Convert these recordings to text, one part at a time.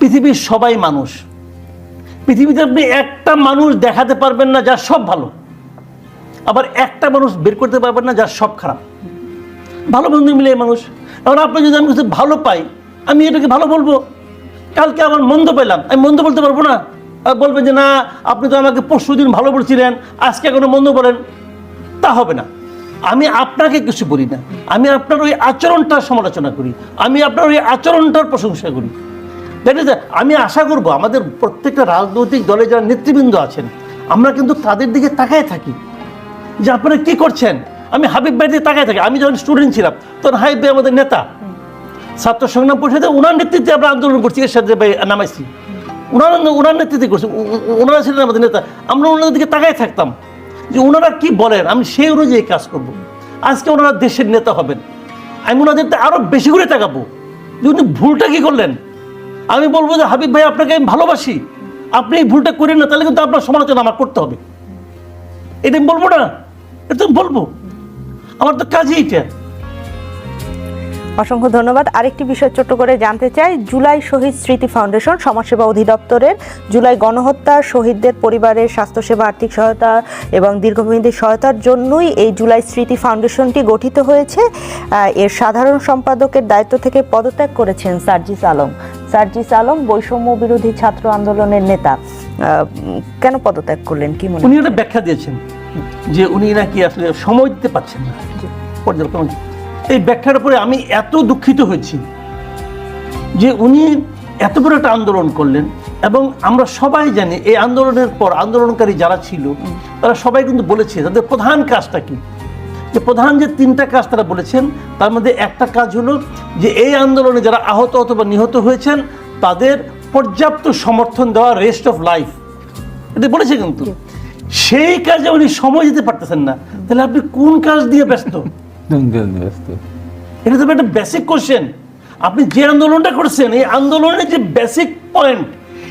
পৃথিবীর সবাই মানুষ। পৃথিবীতে আপনি একটা মানুষ দেখাতে পারবেন না যার সব ভালো। আবার একটা মানুষ বের করতে পারবেন না যার সব খারাপ। ভালো বন্ধু মিলে মানুষ। এবার আপনি যদি আমি কিছু ভালো পাই, আমি এটাকে ভালো বলব? কালকে আমার মন্দ পেলাম, আমি মন্দ বলতে পারব না? বলবেন যে, না, আপনি তো আমাকে পরশু দিন ভালো বলছিলেন, আজকে এখনও মন্দ বলেন। তা হবে না। আমি আপনাকে কিছু বলি না। আমি আপনার ওই আচরণটার সমালোচনা করি। আমি আপনার ওই আচরণটার প্রশংসা করি। দ্যাট ইজ আমি আশা করব আমাদের প্রত্যেকটা রাজনৈতিক দলে যারা নেতৃবৃন্দ আছেন, আমরা কিন্তু তাদের দিকে তাকায় থাকি। যে আপনারা কি করছেন? আমি হাবিব ভাই দিকে তাকায় থাকি। আমি যখন স্টুডেন্ট ছিলাম, তখন হাবিব ভাই আমাদের নেতা। ছাত্র সংগ্রাম পরিষদে ওনার নেতৃত্বে আমরা আন্দোলন করছি এর সাথে ভাই নামাইছি। ওনার ওনার নেতৃত্বে করছি। ওনারা ছিলেন আমাদের নেতা। আমরা ওনাদের দিকে তাকায় থাকতাম। যে ওনারা কি বলেন, আমি সেই অনুযায়ী কাজ করব। আজকে ওনারা দেশের নেতা হবেন। আমি ওনাদের আরও বেশি করে তাকাবো। যে উনি ভুলটা কি করলেন? আমি বলব যে, হাবিব ভাই, আপনাকে আমি ভালোবাসি। আপনি এই ভুলটা করেন না, তাহলে কিন্তু আপনার সমালোচনা আমার করতে হবে। এটা আমি বলব না এটা আমি বলব। আমার তো কাজই এটা অসংখ্য ধন্যবাদ। আরেকটি বিষয় ছোট্ট করে জানতে চাই, জুলাই শহীদ স্মৃতি ফাউন্ডেশন সমাজসেবা অধিদপ্তরের জুলাই গণহত্যা, শহীদদের পরিবারের স্বাস্থ্যসেবা, আর্থিক সহায়তা এবং দীর্ঘমেয়াদী সহায়তার জন্যই এই জুলাই স্মৃতি ফাউন্ডেশনটি গঠিত হয়েছে। এর সাধারণ সম্পাদকের দায়িত্ব থেকে পদত্যাগ করেছেন সার্জিস আলম। সার্জিস আলম বৈষম্য বিরোধী ছাত্র আন্দোলনের নেতা। কেন পদত্যাগ করলেন? কি মনে উনি একটা ব্যাখ্যা দিয়েছেন যে উনি নাকি আসলে সময় দিতে পারছেন না। পর্যালোচনা এই ব্যাখ্যার উপরে আমি এত দুঃখিত হয়েছি যে উনি এত বড় একটা আন্দোলন করলেন এবং আমরা সবাই জানি এই আন্দোলনের পর আন্দোলনকারী যারা ছিল তারা সবাই কিন্তু বলেছে তাদের প্রধান কাজটা কি? যে প্রধান যে তিনটা কাজ তারা বলেছেন তার মধ্যে একটা কাজ হলো যে এই আন্দোলনে যারা আহত অথবা নিহত হয়েছেন তাদের পর্যাপ্ত সমর্থন দেওয়া রেস্ট অফ লাইফ এটা বলেছে কিন্তু। সেই কাজে উনি সময় দিতে পারতেছেন না। তাহলে আপনি কোন কাজ দিয়ে ব্যস্ত? ব্যস্ত এটা তো একটা বেসিক কোশ্চেন আপনি যে আন্দোলনটা করছেন এই আন্দোলনের যে বেসিক পয়েন্ট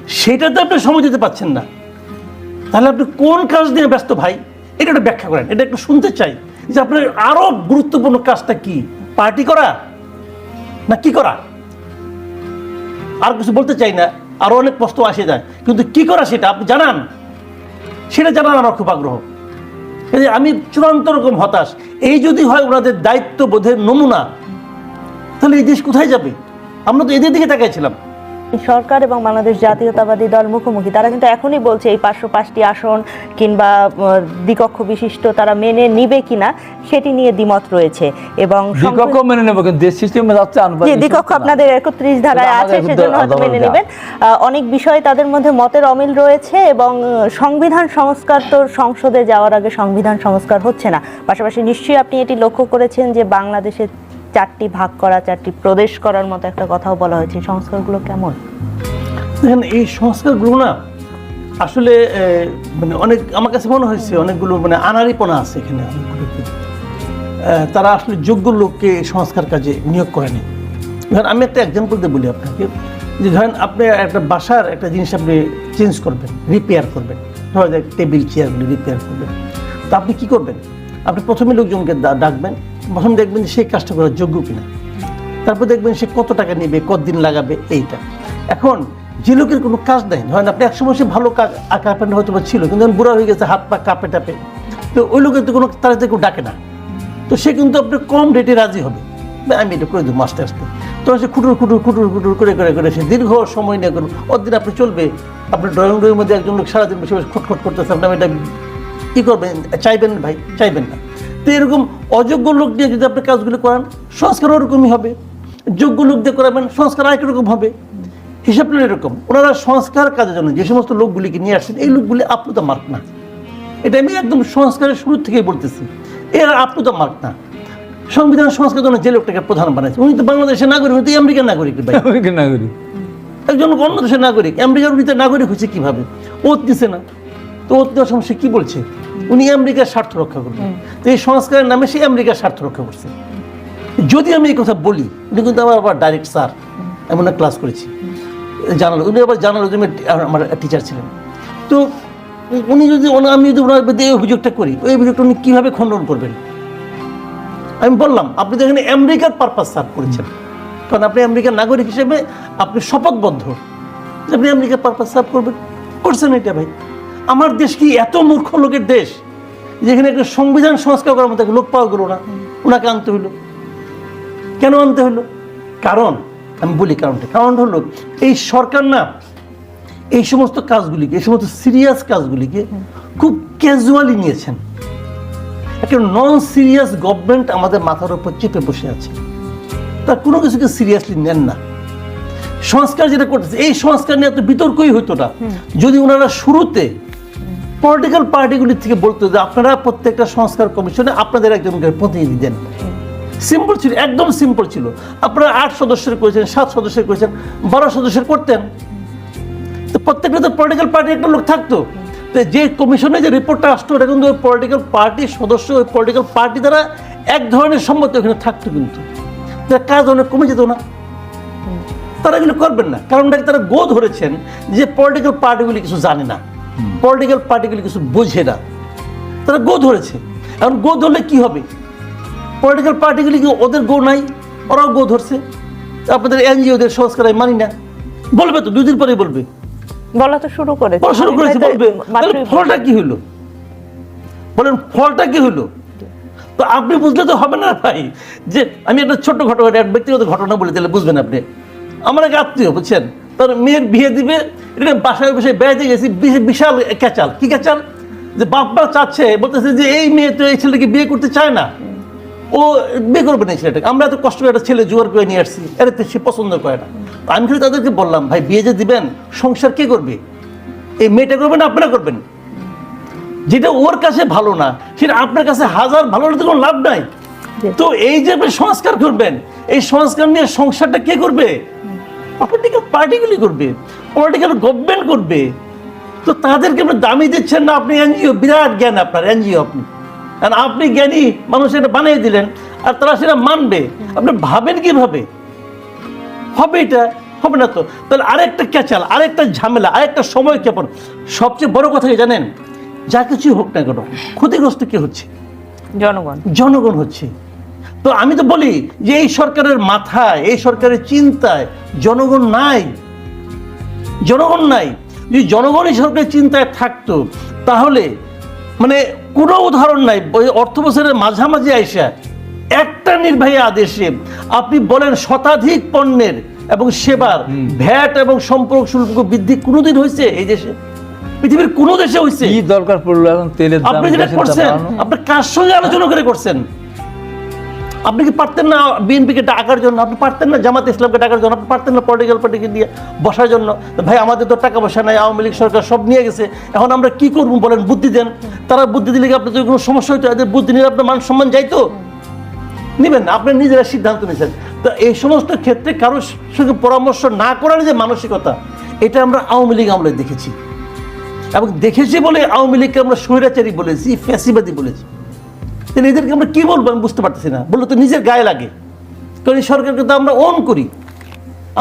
সেটাতে আপনি সময় দিতে পারছেন না। তাহলে আপনি কোন কাজ নিয়ে ব্যস্ত ভাই? এটা একটা ব্যাখ্যা করেন। এটা একটু শুনতে চাই। যে আপনার আরও গুরুত্বপূর্ণ কাজটা কি? পার্টি করা না কি করা? আর কিছু বলতে চাই না, আরও অনেক প্রশ্ন আসে যায়, কিন্তু কি করা সেটা আপনি জানান। সেটা জানান আমার খুব আগ্রহ। আমি চূড়ান্ত রকম হতাশ। এই যদি হয় ওনাদের দায়িত্ববোধের নমুনা, তাহলে এই দেশ কোথায় যাবে? আমরা তো এদের দিকে তাকাইছিলাম। সরকার এবং বাংলাদেশ জাতীয়তাবাদী দল মুখোমুখি। তারা কিন্তু এখনই বলছে এই পাঁচশো পাঁচটি আসন কিংবা দ্বিকক্ষ বিশিষ্ট তারা মেনে নিবে কিনা সেটি নিয়ে দ্বিমত রয়েছে। এবং দ্বিকক্ষ মেনে নেব কিন্তু দেশ সিস্টেমে যাচ্ছে দ্বিকক্ষ আপনাদের একত্রিশ ধারায় আছে সেজন্য হয়তো মেনে নেবেন। অনেক বিষয়ে তাদের মধ্যে মতের অমিল রয়েছে এবং সংবিধান সংস্কার তো সংসদে যাওয়ার আগে সংবিধান সংস্কার হচ্ছে না। পাশাপাশি নিশ্চয়ই আপনি এটি লক্ষ্য করেছেন যে বাংলাদেশের চারটি ভাগ করা, চারটি প্রদেশ করার মতো একটা কথাও বলা হয়েছে। সংস্কারগুলো কেমন? দেখেন, এই সংস্কারগুলো না, আসলে মানে অনেক, আমার কাছে মনে হয়েছে অনেকগুলো মানে আনারিপনা আছে এখানে। তারা আসলে যোগ্য লোককে সংস্কার কাজে নিয়োগ করেনি। ধরেন, আমি একটা এক্সাম্পল দিয়ে বলি আপনাকে, যে ধরেন, আপনি একটা বাসার একটা জিনিস আপনি চেঞ্জ করবেন রিপেয়ার করবেন। ধরা যায় টেবিল চেয়ারগুলি রিপেয়ার করবেন। তা আপনি কি করবেন? আপনি প্রথমে লোকজনকে ডাকবেন প্রথম দেখবেন যে সেই কাজটা করার যোগ্য কিনা। তারপর দেখবেন সে কত টাকা নেবে, কতদিন লাগাবে, এইটা। এখন যে লোকের কোনো কাজ নেই, ধরেন আপনি একসময় সে ভালো কার্পেন্টার হয়তো বা ছিল, কিন্তু এখন বুড়া হয়ে গেছে, হাত পা কাঁপে টাপে। তো ওই লোকের তো কোনো, তারা কেউ ডাকে না। তো সে কিন্তু আপনি কম রেটে রাজি হবে। আমি এটা করে দেবো আস্তে আস্তে। তো সে খুটুর খুটুর খুটুর খুটুর করে করে করে সে দীর্ঘ সময় নিয়ে করুন অতদিন আপনি চলবে, আপনার ড্রয়িং রুমের মধ্যে একজন লোক সারাদিন বসে বসে খটখট করতেছে, আপনি এটা ই করবেন? চাইবেন ভাই, চাইবেন না। তো এরকম অযোগ্য লোক দিয়ে যদি আপনি কাজগুলো করান সংস্কার ওরকমই হবে। যোগ্য লোক দিয়ে করাবেন সংস্কার আরেক রকম হবে। হিসাব নিলে এরকম। ওনারা সংস্কার কাজের জন্য যে সমস্ত লোকগুলিকে নিয়ে আসছেন এই লোকগুলি আপ্লুত মার্ক না। এটা আমি একদম সংস্কারের শুরু থেকেই বলতেছি। এরা আপ্লুত মার্ক না। সংবিধান সংস্কার জন্য যে লোকটাকে প্রধান বানাইছে উনি তো বাংলাদেশের নাগরিক উনি তো আমেরিকার নাগরিক নাগরিক। একজন অন্য দেশের নাগরিক আমেরিকার উনি তো নাগরিক হচ্ছে কীভাবে? ওত দিছে না। তো ওত দেওয়ার সময় সে কি বলছে? উনি আমেরিকার স্বার্থ রক্ষা করবেন। তো এই সংস্কারের নামে সে আমেরিকার স্বার্থ রক্ষা করছে। যদি আমি এই কথা বলি উনি কিন্তু আমার আবার ডাইরেক্ট স্যার এমন এক ক্লাস করেছি। জানালো। উনি আবার জানালো যে আমার টিচার ছিলেন তো উনি যদি আমি যদি ওনার বিরুদ্ধে এই অভিযোগটা করি ওই অভিযোগটা উনি কীভাবে খণ্ডন করবেন? আমি বললাম আপনি তো এখানে আমেরিকার পারপাস সার্ভ করেছেন। কারণ আপনি আমেরিকার নাগরিক হিসেবে আপনি শপথবদ্ধ। আপনি আমেরিকার পারপাস সার্ভ করবেন। করছেন এটা ভাই। আমার দেশ কি এত মূর্খ লোকের দেশ যেখানে একটা সংবিধান সংস্কার করার মতো লোক পাওয়া গেল না? ওনাকে আনতে হইল। কেন আনতে হলো কারণ আমি বলি কারণটা। কারণ হলো এই সরকার না এই সমস্ত কাজগুলিকে এই সমস্ত সিরিয়াস কাজগুলিকে খুব ক্যাজুয়ালি নিয়েছেন। একটা নন সিরিয়াস গভর্নমেন্ট আমাদের মাথার উপর চেপে বসে আছে। তার কোনো কিছুকে সিরিয়াসলি নেন না। সংস্কার যেটা করতেছে এই সংস্কার নিয়ে এত বিতর্কই হইতো না। যদি ওনারা শুরুতে পলিটিক্যাল পার্টিগুলির থেকে বলতো যে আপনারা প্রত্যেকটা সংস্কার কমিশনে আপনাদের একজনকে প্রতিনিধি দেন। সিম্পল ছিল, একদম সিম্পল ছিল। আপনারা আট সদস্যের করেছেন, সাত সদস্যের করেছেন, বারো সদস্যের করতেন। তো প্রত্যেকটা তো পলিটিক্যাল পার্টি একটা লোক থাকতো। তো যে কমিশনে যে রিপোর্টটা আসতো ওটা কিন্তু ওই পলিটিক্যাল পার্টির সদস্য, ওই পলিটিক্যাল পার্টি দ্বারা এক ধরনের সম্মতি ওখানে থাকতো কিন্তু। কাজ অনেক কমে যেত না। তারা এগুলো করবেন না। কারণ তারা গো ধরেছেন যে পলিটিক্যাল পার্টিগুলি কিছু জানে না। পলিটিক্যাল পার্টিগুলি কিছু বোঝে না। তারা গো ধরেছে। এখন গো ধরলে কি হবে? পলিটিক্যাল পার্টিগুলি কি ওদের গো নাই? ওরাও গো ধরছে। আপনাদের এনজিওদের সংস্কার আমি মানি না। বলবে তো দুদিন পরে বলবে। বলা তো শুরু করেছে। পড়াশোনা করেছে বলবে। ফলটা কি হলো? বলেন ফলটা কি হলো? তো আপনি বুঝলে তো হবে না ভাই যে আমি একটা ছোট্ট ঘটনা একটা ব্যক্তিগত ঘটনা বলে দিলে বুঝবেন আপনি। আমার এক আত্মীয় বুঝছেন? তার মেয়ের বিয়ে দিবে এটা বাসায় বসে বেড়াতে গেছি বিশাল ক্যাচাল। কি ক্যাচাল? যে বাপ মা চাচ্ছে বলতেছে যে এই মেয়ে তো এই ছেলেকে বিয়ে করতে চায় না। ও বিয়ে করবে না ছেলেটাকে। আমরা এত কষ্ট করে একটা ছেলে জোয়ার করে নিয়ে আসছি তো সে পছন্দ করে না। আমি খালি তাদেরকে বললাম ভাই বিয়ে যে দিবেন সংসার কে করবে? এই মেয়েটা করবেন আপনারা করবেন? যেটা ওর কাছে ভালো না সেটা আপনার কাছে হাজার ভালো হলে তো কোনো লাভ নাই। তো এই যে আপনি সংস্কার করবেন এই সংস্কার নিয়ে সংসারটা কে করবে? পলিটিক্যাল পার্টিগুলি করবে পলিটিক্যাল গভর্নমেন্ট করবে। তো তাদেরকে আপনি দামি দিচ্ছেন না আপনি এনজিও বিরাট জ্ঞান আপনার এনজিও আপনি। আর আপনি জ্ঞানী মানুষ এটা বানিয়ে দিলেন আর তারা সেটা মানবে। আপনি ভাবেন কীভাবে? হবে এটা হবে না তো। তাহলে আরেকটা ক্যাচাল আরেকটা ঝামেলা আরেকটা সময় কেমন সবচেয়ে বড় কথা কি জানেন? যা কিছুই হোক না কেন ক্ষতিগ্রস্ত কে হচ্ছে? জনগণ। জনগণ হচ্ছে। তো আমি তো বলি যে এই সরকারের মাথায় এই সরকারের চিন্তায় জনগণ নাই। জনগণ নাই। যদি জনগণই সরকারের চিন্তায় থাকতো তাহলে মানে কোনো উদাহরণ নাই। ওই অর্থ বছরের মাঝামাঝি আইসা একটা নির্বাহী আদেশে আপনি বলেন শতাধিক পণ্যের এবং সেবার ভ্যাট এবং সম্পর্ক শুল্ক বৃদ্ধি কোনোদিন হয়েছে এই দেশে? পৃথিবীর কোনো দেশে হয়েছে কি দরকার পড়ল এখন? তেলের দাম আপনি যেটা করছেন আপনি কার সঙ্গে আলোচনা করে করছেন? আপনি কি পারতেন না বিএনপিকে ডাকার জন্য? আপনি পারতেন না জামাত ইসলামকে ডাকার জন্য? আপনি পারতেন না পলিটিক্যাল পার্টিকে দিয়ে বসার জন্য? ভাই, আমাদের তো টাকা পয়সা নাই, আওয়ামী লীগ সরকার সব নিয়ে গেছে। এখন আমরা কি করব বলেন? বুদ্ধি দেন। তারা বুদ্ধি দিলে কি আপনার যদি কোনো সমস্যা হইতো? এদের বুদ্ধি নিলে আপনার মান সম্মান যাইতো? নেবেন আপনি নিজেরা সিদ্ধান্ত নিয়েছেন। তো এই সমস্ত ক্ষেত্রে কারোর সঙ্গে পরামর্শ না করার যে মানসিকতা, এটা আমরা আওয়ামী লীগ আমলে দেখেছি। এবং দেখেছি বলে আওয়ামী লীগকে আমরা স্বৈরাচারী বলেছি, ফ্যাসিবাদী বলেছি। তাহলে এদেরকে আমরা কি বলব আমি বুঝতে পারতেছি না। বলল তো নিজের গায়ে লাগে। কারণ এই সরকারকে তো আমরা অন করি।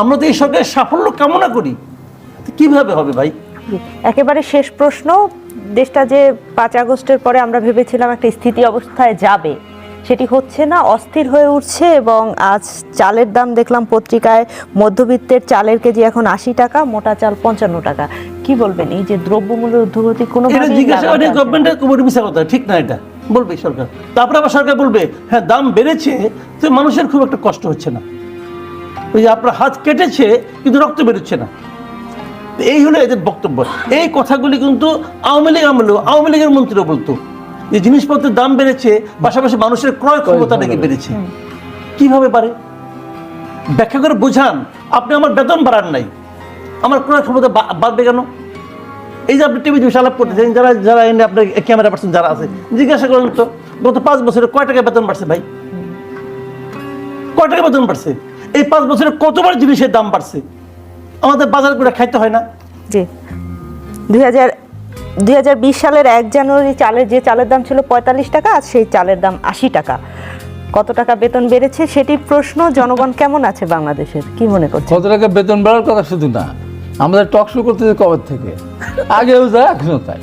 আমরা তো এই সরকারের সাফল্য কামনা করি। কীভাবে হবে ভাই? একেবারে শেষ প্রশ্ন। দেশটা যে পাঁচ আগস্টের পরে আমরা ভেবেছিলাম একটা স্থিতি অবস্থায় যাবে সেটি হচ্ছে না অস্থির হয়ে উঠছে এবং আজ চালের দাম দেখলাম পত্রিকায় মধ্যবিত্তের চালের কেজি এখন আশি টাকা মোটা চাল পঞ্চান্ন টাকা। কি বলবেন? এই যে দ্রব্যমূল্যের ঊর্ধ্বগতি কোনো জিজ্ঞাসা গভর্নমেন্টের মিশা কথা ঠিক না এটা? বলবে সরকার। তারপরে আবার সরকার বলবে হ্যাঁ দাম বেড়েছে তো মানুষের খুব একটা কষ্ট হচ্ছে না। ওই যে আপনার হাত কেটেছে কিন্তু রক্ত বেরোচ্ছে না। এই হলো এদের বক্তব্য। এই কথাগুলি কিন্তু আওয়ামী লীগ আমলেও আওয়ামী লীগের মন্ত্রীও বলতো যে জিনিসপত্রের দাম বেড়েছে পাশাপাশি মানুষের ক্রয় ক্ষমতা নাকি বেড়েছে। কীভাবে পারে? ব্যাখ্যা করে বোঝান আপনি আমার বেতন বাড়ান নাই। আমার ক্রয় ক্ষমতা বাড়বে কেন? এই যে আপনি টিভি বিষয়ে আলাপ করতেছেন যারা যারা এনে আপনার ক্যামেরা পার্সন যারা আছে জিজ্ঞাসা করেন তো গত পাঁচ বছরে কয় টাকা বেতন বাড়ছে ভাই? কয় টাকা বেতন বাড়ছে? এই পাঁচ বছরে কতবার জিনিসের দাম বাড়ছে? আমাদের বাজার করে খাইতে হয় না। জি। দুই হাজার দুই হাজার বিশ সালের এক জানুয়ারি চালের যে চালের দাম ছিল পঁয়তাল্লিশ টাকা আজ সেই চালের দাম আশি টাকা। কত টাকা বেতন বেড়েছে সেটি প্রশ্ন জনগণ কেমন আছে বাংলাদেশের? কি মনে করছে কত টাকা বেতন বাড়ার কথা শুধু না আমাদের টক শো করতেছে কবে থেকে? আগেও যায় এখনও তাই।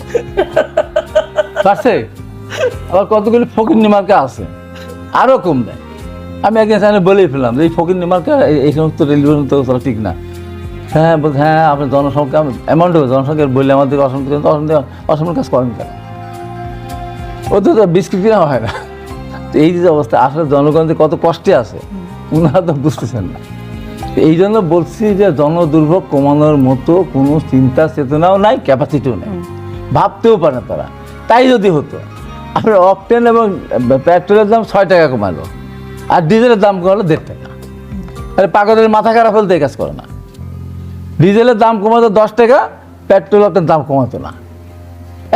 আবার কতগুলি ফকির নিমার্কা আছে? আরও কম দেয় আমি একদিন এখানে বলেই ফেললাম যে এই ফকির নিমার্কা এই- সমস্ত রেলওয়ে তো চলা ঠিক না। হ্যাঁ বলছে হ্যাঁ আপনি জনসংখ্যা অ্যামাউন্ট হবে, জনসংখ্যা বললে আমাদের অসংখ্য অসমের কাজ করেন কেন? ও তো বিস্কিট কিনা হয় না। এই যে অবস্থা, আসলে জনগণ যে কত কষ্টে আছে ওনারা তো বুঝতেছেন না। এই জন্য বলছি যে জনদুর্ভোগ কমানোর মতো কোনো চিন্তা চেতনাও নাই ক্যাপাসিটিও নেই। ভাবতেও পারে না তারা। তাই যদি হতো আপনার অকটেন এবং পেট্রোলের দাম ছয় টাকা কমালো আর ডিজেলের দাম কমালো দেড় টাকা। আরে পাগলের মাথা খারাপ হলে কাজ করে না। ডিজেলের দাম কমাতো দশ টাকা পেট্রোল অকটেন দাম কমাতো না।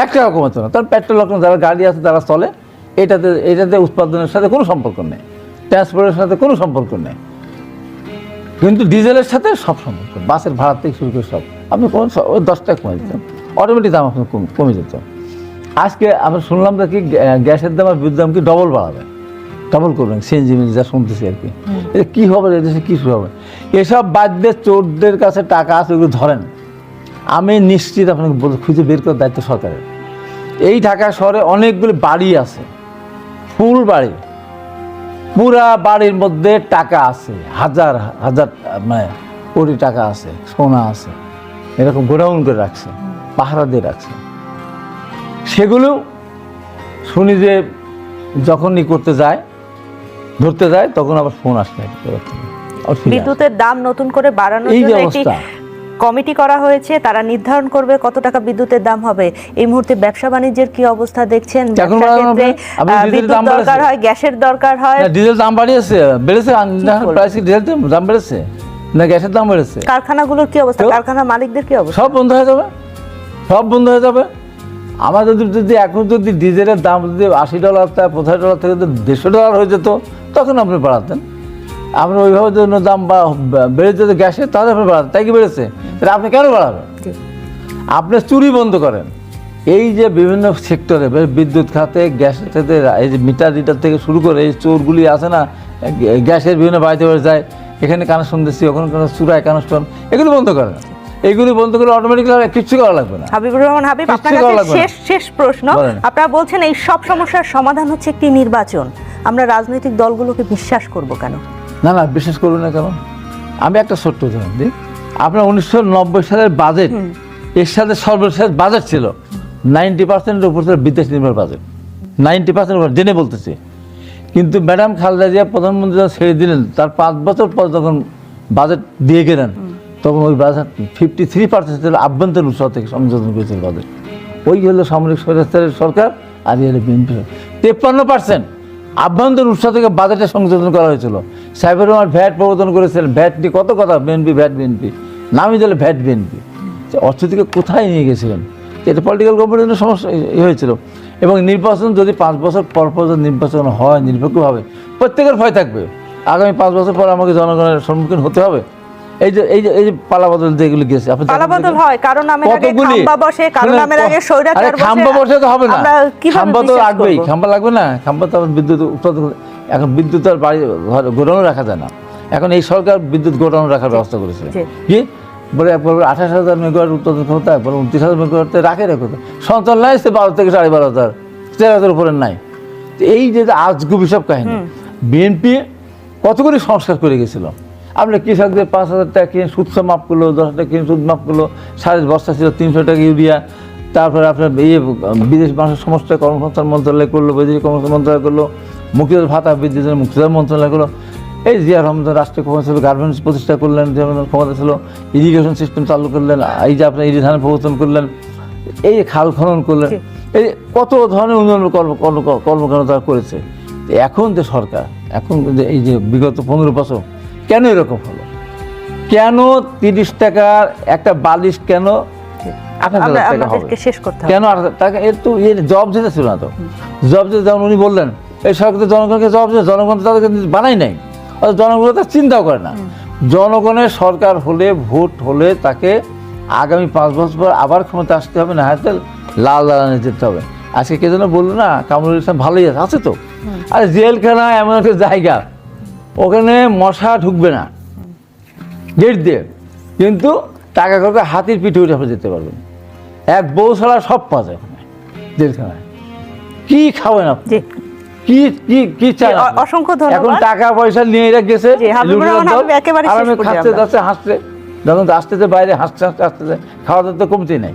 এক টাকা কমাতো না। তার পেট্রোল অকটেন যারা গাড়ি আছে তারা চলে এটাতে এটাতে উৎপাদনের সাথে কোনো সম্পর্ক নেই। ট্রান্সপোর্টের সাথে কোনো সম্পর্ক নেই। কিন্তু ডিজেলের সাথে সব সম্পর্ক বাসের ভাড়া থেকে শুরু করে সব। আপনি কোন দশ টাকা কমে দিতেন অটোমেটিক দাম আপনার কম- যেত। আজকে আমরা শুনলাম কি গ্যাসের দাম আর বিদ্যুৎ দাম কি ডবল বাড়াবে। ডবল করবেন সিএনজি যা শুনতেছি আর কি। এটা কী হবে এদেশে কী শুরু হবে? এসব বাদ্যে চোরদের কাছে টাকা আছে ওগুলো ধরেন। আমি নিশ্চিত আপনাকে বল খুঁজে বের করার দায়িত্ব সরকারের। এই ঢাকা শহরে অনেকগুলি বাড়ি আছে। ফুল বাড়ি। পুরা বাড়ির মধ্যে টাকা আছে হাজার হাজার মানে কোটি টাকা আছে সোনা আছে এরকম গোডাউন করে রাখছে পাহারা দিয়ে রাখছে সেগুলো শুনি যে যখনই করতে যায় ধরতে যায় তখন আবার ফোন আসবে। বিদ্যুতের দাম নতুন করে বাড়ানোর জন্য একটি অবস্থা। কমিটি করা হয়েছে তারা নির্ধারণ করবে কত টাকা বিদ্যুতের দাম হবে। এই মুহূর্তে ব্যবসা বাণিজ্যের কি অবস্থা দেখছেন? বিদ্যুৎ দরকার হয় গ্যাসের দরকার হয়। ডিজেল দাম বাড়িয়েছে বেড়েছে প্রাইস ডিজেল দাম বেড়েছে। না গ্যাসের দাম বেড়েছে। কারখানাগুলোর কি অবস্থা? কারখানা মালিকদের কি অবস্থা? সব বন্ধ হয়ে যাবে। সব বন্ধ হয়ে যাবে। আমাদের যদি যদি এখন যদি ডিজেলের দাম যদি আশি ডলার তা পঁচাশি ডলার থেকে যদি দেড়শো ডলার হয়ে যেত তখন আপনি বাড়াতেন। আপনি ওইভাবে যদি দাম বা- বেড়ে যেত গ্যাসের তাহলে আপনি বাড়াতেন তাই কি বেড়েছে? তাহলে আপনি কেন বাড়াবেন? আপনি চুরি বন্ধ করেন। এই যে বিভিন্ন সেক্টরে বিদ্যুৎ খাতে গ্যাসের খাতে এই যে মিটার রিটার থেকে শুরু করে এই চোরগুলি আছে না গ্যা- গ্যাসের বিভিন্ন বাড়িতে বাড়ি যায় এখানে কানেকশন দিচ্ছি ওখানে কোনো চুরায় কানেকশন এগুলো বন্ধ করেন। এইগুলি বন্ধ অটোমেটিক্যালি কিচ্ছু করা লাগবে না। হাবিবুর রহমান হাবিব আপনার কাছে শেষ শেষ প্রশ্ন। আপনারা বলছেন এই সব সমস্যার সমাধান হচ্ছে একটি নির্বাচন। আমরা রাজনৈতিক দলগুলোকে বিশ্বাস করব কেন? না না বিশেষ করুন না কেন? আমি একটা ছোট্ট উদাহরণ দিই। আপনার উনিশশো নব্বই সালের বাজেট এর সাথে সর্বশেষ বাজেট ছিল নাইনটি পার্সেন্টের উপর ছিল বিদেশ নির্ভর বাজেট নাইনটি পার্সেন্ট উপর জেনে বলতেছি। কিন্তু ম্যাডাম খালেদা জিয়া প্রধানমন্ত্রী যখন ছেড়ে দিলেন তার পাঁচ বছর পর যখন বাজেট দিয়ে গেলেন তখন ওই বাজেট ফিফটি থ্রি পার্সেন্ট ছিল আভ্যন্তরীণ উৎস থেকে সংযোজন করেছিল বাজেট ওই হলো সামরিক স্বৈরাচারের সরকার আর এই হলো বিএনপি তেপ্পান্ন পার্সেন্ট আভ্যন্তরীণ উৎস থেকে বাজেটে সংযোজন করা হয়েছিল। সাইবার রহমান ভ্যাট প্রবর্তন করেছিলেন ভ্যাট নিয়ে কত কথা বিএনপি ভ্যাট বিএনপি। নামই দিল ভ্যাট বিএনপি। অর্থনীতিকে কোথায় নিয়ে গেছিলেন? এটা পলিটিক্যাল গভর্নমেন্টের সমস্যা হয়েছিল। এবং নির্বাচন যদি পাঁচ বছর পর পর নির্বাচন হয় নিরপেক্ষভাবে প্রত্যেকের ভয় থাকবে। আগামী পাঁচ বছর পর আমাকে জনগণের সম্মুখীন হতে হবে। এই যে এই যে এই যে পালাবদল যেগুলো গেছে আপনি পালাবদল হয় কারও নামের আগে খাম্বা বসে কারও নামের আগে স্বৈরাচার বসে খাম্বা বসে তো হবে না। খাম্বা তো লাগবেই খাম্বা লাগবে না। খাম্বা তো বিদ্যুৎ উৎপাদন এখন বিদ্যুৎ আর বাড়ি ঘরে গোডাউন রাখা যায় না। এখন এই সরকার বিদ্যুৎ গোডাউন রাখার ব্যবস্থা করেছে। কি? বলে একবার আঠাশ হাজার মেগাওয়াট উৎপাদন ক্ষমতা একবার উনত্রিশ হাজার মেগাওয়াট রাখে রেখে সঞ্চাল নাই সে বারো থেকে সাড়ে বারো হাজার। তেরো হাজার উপরে নাই। এই যে আজগুবি সব কাহিনী বিএনপি কতগুলি সংস্কার করে গেছিল? আপনার কৃষকদের পাঁচ হাজার টাকা কিনে সুদ মাফ করল দশ হাজার টাকা কিনে সুদ মাফ করল সাড়ে বস্তা ছিল তিনশো টাকা ইউরিয়া তারপরে আপনার ইয়ে বিদেশ মানুষের সমস্ত কর্মসংস্থান মন্ত্রণালয় করল বৈদেশিক কর্মসংস্থান মন্ত্রণালয় করল মুক্তিযোদ্ধা ভাতা বৃদ্ধির জন্য মুক্তিযোদ্ধা মন্ত্রণালয় করল এই জিয়া রহমান রাষ্ট্রীয় ক্ষমতা ছিল গার্মেন্টস প্রতিষ্ঠা করলেন যেমন ক্ষমতা ছিল ইরিগেশন সিস্টেম চালু করলেন এই যে আপনার ইরিধান প্রবর্তন করলেন এই খাল খনন করলেন এই কত ধরনের উন্নয়ন কর্ম কর্ম কর্মকাণ্ড তারা করেছে এখন যে সরকার এখন যে এই যে বিগত পনেরো বছর কেন এরকম হলো? কেন তিরিশ টাকার একটা বালিশ কেন কেন এর তো এর জব দিতে ছিল না তো। জব দিতে যেমন উনি বললেন এই সরকার তো জনগণকে জব দিতে জনগণ তাদেরকে বানাই নাই অথচ জনগণ তো চিন্তাও করে না। জনগণের সরকার হলে ভোট হলে তাকে আগামী পাঁচ বছর পর আবার ক্ষমতা আসতে হবে না হাতে লাল দালানে যেতে হবে। আজকে কে যেন বলল না কামরুল ইসলাম ভালোই আছে আছে তো? আর জেলখানা এমন একটা জায়গা ওখানে মশা ঢুকবে না। গেট দিয়ে। কিন্তু টাকা করে হাতির পিঠে উঠে আপনি যেতে পারবেন। এক বউ ছাড়া সব পাওয়া যায় ওখানে জেলখানায়। কি খাবেন আপনি? কি কি কি? অসংখ্য ধন্যবাদ। এখন টাকা পয়সা নিয়ে এরা গেছে একেবারে। যাচ্ছে হাসছে যখন আসতেছে বাইরে হাসতে হাসতে আসতেছে খাওয়া দাওয়া তো কমতি নাই